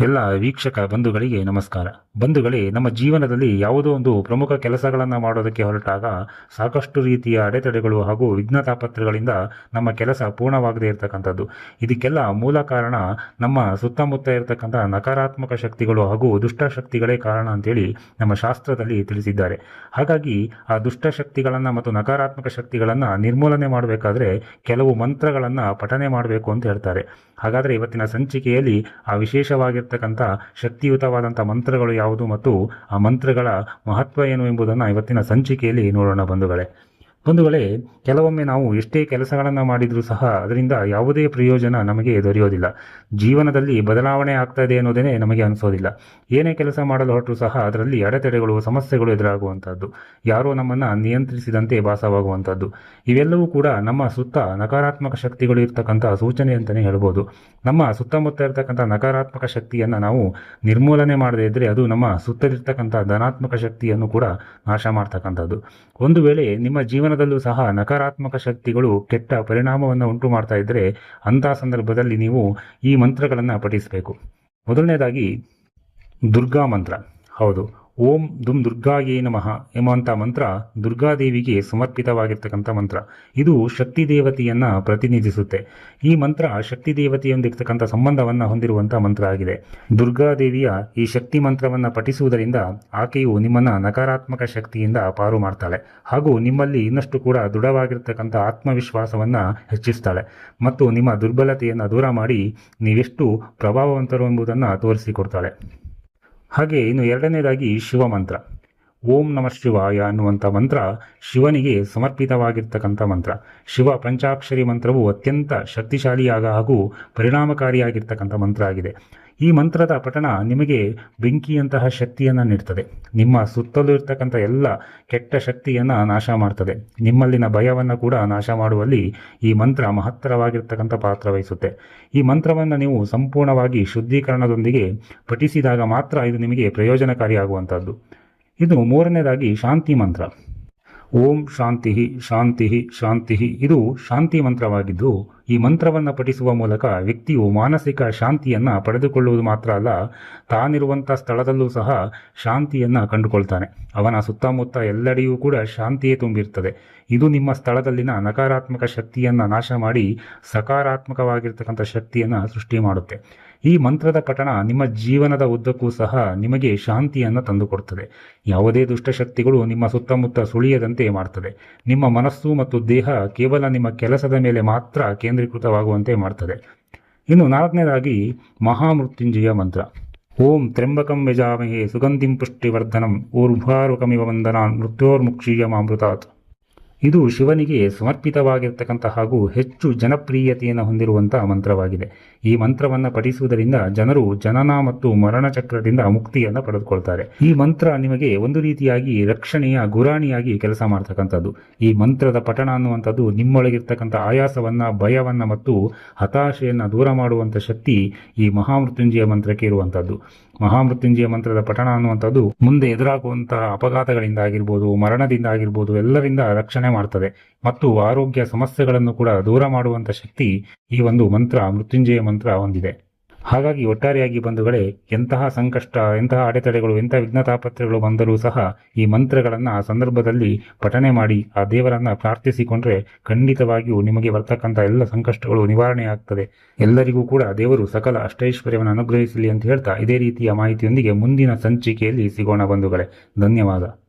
ಎಲ್ಲ ವೀಕ್ಷಕ ಬಂಧುಗಳಿಗೆ ನಮಸ್ಕಾರ. ಬಂಧುಗಳೇ, ನಮ್ಮ ಜೀವನದಲ್ಲಿ ಯಾವುದೋ ಒಂದು ಪ್ರಮುಖ ಕೆಲಸಗಳನ್ನು ಮಾಡೋದಕ್ಕೆ ಹೊರಟಾಗ ಸಾಕಷ್ಟು ರೀತಿಯ ಅಡೆತಡೆಗಳು ಹಾಗೂ ವಿಘ್ನ ತಾಪತ್ರಗಳಿಂದ ನಮ್ಮ ಕೆಲಸ ಪೂರ್ಣವಾಗದೇ ಇರತಕ್ಕಂಥದ್ದು. ಇದಕ್ಕೆಲ್ಲ ಮೂಲ ಕಾರಣ ನಮ್ಮ ಸುತ್ತಮುತ್ತ ಇರತಕ್ಕಂಥ ನಕಾರಾತ್ಮಕ ಶಕ್ತಿಗಳು ಹಾಗೂ ದುಷ್ಟಶಕ್ತಿಗಳೇ ಕಾರಣ ಅಂತೇಳಿ ನಮ್ಮ ಶಾಸ್ತ್ರದಲ್ಲಿ ತಿಳಿಸಿದ್ದಾರೆ. ಹಾಗಾಗಿ ಆ ದುಷ್ಟಶಕ್ತಿಗಳನ್ನು ಮತ್ತು ನಕಾರಾತ್ಮಕ ಶಕ್ತಿಗಳನ್ನು ನಿರ್ಮೂಲನೆ ಮಾಡಬೇಕಾದ್ರೆ ಕೆಲವು ಮಂತ್ರಗಳನ್ನು ಪಠನೆ ಮಾಡಬೇಕು ಅಂತ ಹೇಳ್ತಾರೆ. ಹಾಗಾದರೆ ಇವತ್ತಿನ ಸಂಚಿಕೆಯಲ್ಲಿ ಆ ವಿಶೇಷವಾಗಿರ್ತಕ್ಕಂಥ ಶಕ್ತಿಯುತವಾದಂಥ ಮಂತ್ರಗಳು ಯಾವುದು ಮತ್ತು ಆ ಮಂತ್ರಗಳ ಮಹತ್ವ ಏನು ಎಂಬುದನ್ನು ಇವತ್ತಿನ ಸಂಚಿಕೆಯಲ್ಲಿ ನೋಡೋಣ ಬಂಧುಗಳೇ. ಬಂಧುಗಳೇ, ಕೆಲವೊಮ್ಮೆ ನಾವು ಎಷ್ಟೇ ಕೆಲಸಗಳನ್ನು ಮಾಡಿದರೂ ಸಹ ಅದರಿಂದ ಯಾವುದೇ ಪ್ರಯೋಜನ ನಮಗೆ ದೊರೆಯೋದಿಲ್ಲ. ಜೀವನದಲ್ಲಿ ಬದಲಾವಣೆ ಆಗ್ತಾ ಇದೆ ಅನ್ನೋದೇ ನಮಗೆ ಅನಿಸೋದಿಲ್ಲ. ಏನೇ ಕೆಲಸ ಮಾಡಲು ಹೊರಟರು ಸಹ ಅದರಲ್ಲಿ ಅಡೆತಡೆಗಳು, ಸಮಸ್ಯೆಗಳು ಎದುರಾಗುವಂಥದ್ದು. ಯಾರೋ ನಮ್ಮನ್ನು ನಿಯಂತ್ರಿಸಿದಂತೆ ಭಾಸವಾಗುವಂಥದ್ದು. ಇವೆಲ್ಲವೂ ಕೂಡ ನಮ್ಮ ಸುತ್ತ ನಕಾರಾತ್ಮಕ ಶಕ್ತಿಗಳು ಇರ್ತಕ್ಕಂಥ ಸೂಚನೆ ಅಂತಲೇ ಹೇಳ್ಬೋದು. ನಮ್ಮ ಸುತ್ತಮುತ್ತ ಇರತಕ್ಕಂಥ ನಕಾರಾತ್ಮಕ ಶಕ್ತಿಯನ್ನು ನಾವು ನಿರ್ಮೂಲನೆ ಮಾಡದೇ ಇದ್ದರೆ ಅದು ನಮ್ಮ ಸುತ್ತಲಿರ್ತಕ್ಕಂಥ ಧನಾತ್ಮಕ ಶಕ್ತಿಯನ್ನು ಕೂಡ ನಾಶ ಮಾಡ್ತಕ್ಕಂಥದ್ದು. ಒಂದು ವೇಳೆ ನಿಮ್ಮ ಜೀವನದಲ್ಲೂ ಸಹ ನಕಾರಾತ್ಮಕ ಶಕ್ತಿಗಳು ಕೆಟ್ಟ ಪರಿಣಾಮವನ್ನು ಉಂಟು ಮಾಡ್ತಾ ಇದ್ದರೆ ಅಂಥ ಸಂದರ್ಭದಲ್ಲಿ ನೀವು ಈ ಮಂತ್ರಗಳನ್ನು ಪಠಿಸಬೇಕು. ಮೊದಲನೇದಾಗಿ ದುರ್ಗಾ ಮಂತ್ರ. ಹೌದು. ಓಂ ದುಂ ದುರ್ಗಾಯೇ ನಮಃ ಎಂಬಂಥ ಮಂತ್ರ ದುರ್ಗಾದೇವಿಗೆ ಸಮರ್ಪಿತವಾಗಿರ್ತಕ್ಕಂಥ ಮಂತ್ರ. ಇದು ಶಕ್ತಿ ದೇವತೆಯನ್ನು ಪ್ರತಿನಿಧಿಸುತ್ತೆ. ಈ ಮಂತ್ರ ಶಕ್ತಿ ದೇವತೆಯೊಂದಿರ್ತಕ್ಕಂಥ ಸಂಬಂಧವನ್ನು ಹೊಂದಿರುವಂಥ ಮಂತ್ರ ಆಗಿದೆ. ದುರ್ಗಾದೇವಿಯ ಈ ಶಕ್ತಿ ಮಂತ್ರವನ್ನು ಪಠಿಸುವುದರಿಂದ ಆಕೆಯು ನಿಮ್ಮನ್ನು ನಕಾರಾತ್ಮಕ ಶಕ್ತಿಯಿಂದ ಪಾರು ಮಾಡ್ತಾಳೆ. ಹಾಗೂ ನಿಮ್ಮಲ್ಲಿ ಇನ್ನಷ್ಟು ಕೂಡ ದೃಢವಾಗಿರ್ತಕ್ಕಂಥ ಆತ್ಮವಿಶ್ವಾಸವನ್ನು ಹೆಚ್ಚಿಸ್ತಾಳೆ. ಮತ್ತು ನಿಮ್ಮ ದುರ್ಬಲತೆಯನ್ನು ದೂರ ಮಾಡಿ ನೀವೆಷ್ಟು ಪ್ರಭಾವವಂತರು ಎಂಬುದನ್ನು ತೋರಿಸಿಕೊಡ್ತಾಳೆ ಹಾಗೆ ಇನ್ನು ಎರಡನೇದಾಗಿ ಶಿವ ಮಂತ್ರ. ಓಂ ನಮಃ ಶಿವಾಯ ಅನ್ನುವಂಥ ಮಂತ್ರ ಶಿವನಿಗೆ ಸಮರ್ಪಿತವಾಗಿರ್ತಕ್ಕಂಥ ಮಂತ್ರ. ಶಿವ ಪಂಚಾಕ್ಷರಿ ಮಂತ್ರವು ಅತ್ಯಂತ ಶಕ್ತಿಶಾಲಿಯಾಗ ಹಾಗೂ ಪರಿಣಾಮಕಾರಿಯಾಗಿರ್ತಕ್ಕಂಥ ಮಂತ್ರ ಆಗಿದೆ. ಈ ಮಂತ್ರದ ಪಠಣ ನಿಮಗೆ ಬೆಂಕಿಯಂತಹ ಶಕ್ತಿಯನ್ನು ನೀಡ್ತದೆ. ನಿಮ್ಮ ಸುತ್ತಲೂ ಇರ್ತಕ್ಕಂಥ ಎಲ್ಲ ಕೆಟ್ಟ ಶಕ್ತಿಯನ್ನು ನಾಶ ಮಾಡ್ತದೆ. ನಿಮ್ಮಲ್ಲಿನ ಭಯವನ್ನು ಕೂಡ ನಾಶ ಮಾಡುವಲ್ಲಿ ಈ ಮಂತ್ರ ಮಹತ್ತರವಾಗಿರ್ತಕ್ಕಂಥ ಪಾತ್ರ ವಹಿಸುತ್ತೆ. ಈ ಮಂತ್ರವನ್ನು ನೀವು ಸಂಪೂರ್ಣವಾಗಿ ಶುದ್ಧೀಕರಣದೊಂದಿಗೆ ಪಠಿಸಿದಾಗ ಮಾತ್ರ ಇದು ನಿಮಗೆ ಪ್ರಯೋಜನಕಾರಿಯಾಗುವಂಥದ್ದು. ಇದು ಮೂರನೇದಾಗಿ ಶಾಂತಿ ಮಂತ್ರ. ಓಂ ಶಾಂತಿ ಶಾಂತಿ ಶಾಂತಿ. ಇದು ಶಾಂತಿ ಮಂತ್ರವಾಗಿದ್ದು, ಈ ಮಂತ್ರವನ್ನು ಪಠಿಸುವ ಮೂಲಕ ವ್ಯಕ್ತಿಯು ಮಾನಸಿಕ ಶಾಂತಿಯನ್ನು ಪಡೆದುಕೊಳ್ಳುವುದು ಮಾತ್ರ ಅಲ್ಲ ತಾನಿರುವಂಥ ಸ್ಥಳದಲ್ಲೂ ಸಹ ಶಾಂತಿಯನ್ನು ಕಂಡುಕೊಳ್ತಾನೆ. ಅವನ ಸುತ್ತಮುತ್ತ ಎಲ್ಲೆಡೆಯೂ ಕೂಡ ಶಾಂತಿಯೇ ತುಂಬಿರ್ತದೆ. ಇದು ನಿಮ್ಮ ಸ್ಥಳದಲ್ಲಿನ ನಕಾರಾತ್ಮಕ ಶಕ್ತಿಯನ್ನು ನಾಶ ಮಾಡಿ ಸಕಾರಾತ್ಮಕವಾಗಿರ್ತಕ್ಕಂಥ ಶಕ್ತಿಯನ್ನು ಸೃಷ್ಟಿ ಮಾಡುತ್ತೆ. ಈ ಮಂತ್ರದ ಪಠಣ ನಿಮ್ಮ ಜೀವನದ ಉದ್ದಕ್ಕೂ ಸಹ ನಿಮಗೆ ಶಾಂತಿಯನ್ನು ತಂದುಕೊಡುತ್ತದೆ ಯಾವುದೇ ದುಷ್ಟಶಕ್ತಿಗಳು ನಿಮ್ಮ ಸುತ್ತಮುತ್ತ ಸುಳಿಯದಂತೆ ಮಾಡ್ತದೆ. ನಿಮ್ಮ ಮನಸ್ಸು ಮತ್ತು ದೇಹ ಕೇವಲ ನಿಮ್ಮ ಕೆಲಸದ ಮೇಲೆ ಮಾತ್ರ ಕೇಂದ್ರೀಕೃತವಾಗುವಂತೆ ಮಾಡ್ತದೆ. ಇನ್ನು ನಾಲ್ಕನೇದಾಗಿ ಮಹಾಮೃತ್ಯುಂಜಯ ಮಂತ್ರ. ಓಂ ತ್ರ್ಯಂಬಕಂ ಯಜಾಮಹೇ ಸುಗಂಧಿಂ ಪುಷ್ಟಿವರ್ಧನಂ ಊರ್ಭಾರುಕಮಿವ ವಂದನಾನ್ ಮೃತ್ಯೋರ್ಮುಕ್ಷೀಯಮಾಮೃತಾತ್. ಇದು ಶಿವನಿಗೆ ಸಮರ್ಪಿತವಾಗಿರ್ತಕ್ಕಂಥ ಹಾಗೂ ಹೆಚ್ಚು ಜನಪ್ರಿಯತೆಯನ್ನು ಹೊಂದಿರುವಂಥ ಮಂತ್ರವಾಗಿದೆ. ಈ ಮಂತ್ರವನ್ನು ಪಠಿಸುವುದರಿಂದ ಜನರು ಜನನ ಮತ್ತು ಮರಣ ಚಕ್ರದಿಂದ ಮುಕ್ತಿಯನ್ನು ಪಡೆದುಕೊಳ್ತಾರೆ. ಈ ಮಂತ್ರ ನಿಮಗೆ ಒಂದು ರೀತಿಯಾಗಿ ರಕ್ಷಣೆಯ ಗುರಾಣಿಯಾಗಿ ಕೆಲಸ ಮಾಡ್ತಕ್ಕಂಥದ್ದು. ಈ ಮಂತ್ರದ ಪಠಣ ಅನ್ನುವಂಥದ್ದು ನಿಮ್ಮೊಳಗಿರ್ತಕ್ಕಂಥ ಆಯಾಸವನ್ನ, ಭಯವನ್ನ ಮತ್ತು ಹತಾಶೆಯನ್ನು ದೂರ ಮಾಡುವಂಥ ಶಕ್ತಿ ಈ ಮಹಾಮೃತ್ಯುಂಜಯ ಮಂತ್ರಕ್ಕೆ ಇರುವಂಥದ್ದು. ಮಹಾಮೃತ್ಯುಂಜಯ ಮಂತ್ರದ ಪಠಣ ಅನ್ನುವಂಥದ್ದು ಮುಂದೆ ಎದುರಾಗುವಂತಹ ಅಪಘಾತಗಳಿಂದ ಆಗಿರ್ಬೋದು, ಮರಣದಿಂದ ಆಗಿರ್ಬೋದು, ಎಲ್ಲರಿಂದ ರಕ್ಷಣೆ ಮಾಡ್ತದೆ. ಮತ್ತು ಆರೋಗ್ಯ ಸಮಸ್ಯೆಗಳನ್ನು ಕೂಡ ದೂರ ಮಾಡುವಂಥ ಶಕ್ತಿ ಈ ಒಂದು ಮಂತ್ರ, ಮೃತ್ಯುಂಜಯ ಮಂತ್ರ ಹೊಂದಿದೆ. ಹಾಗಾಗಿ ಒಟ್ಟಾರೆಯಾಗಿ ಬಂಧುಗಳೇ, ಎಂತಹ ಸಂಕಷ್ಟ, ಎಂತಹ ಅಡೆತಡೆಗಳು, ಎಂಥ ವಿಘ್ನ ತಾಪತ್ರೆಗಳು ಬಂದರೂ ಸಹ ಈ ಮಂತ್ರಗಳನ್ನು ಆ ಸಂದರ್ಭದಲ್ಲಿ ಪಠನೆ ಮಾಡಿ, ಆ ದೇವರನ್ನ ಪ್ರಾರ್ಥಿಸಿಕೊಂಡ್ರೆ ಖಂಡಿತವಾಗಿಯೂ ನಿಮಗೆ ಬರ್ತಕ್ಕಂಥ ಎಲ್ಲ ಸಂಕಷ್ಟಗಳು ನಿವಾರಣೆ ಆಗ್ತದೆ. ಎಲ್ಲರಿಗೂ ಕೂಡ ದೇವರು ಸಕಲ ಅಷ್ಟೈಶ್ವರ್ಯವನ್ನು ಅನುಗ್ರಹಿಸಲಿ ಅಂತ ಹೇಳ್ತಾ ಇದೇ ರೀತಿಯ ಮಾಹಿತಿಯೊಂದಿಗೆ ಮುಂದಿನ ಸಂಚಿಕೆಯಲ್ಲಿ ಸಿಗೋಣ ಬಂಧುಗಳೇ. ಧನ್ಯವಾದ.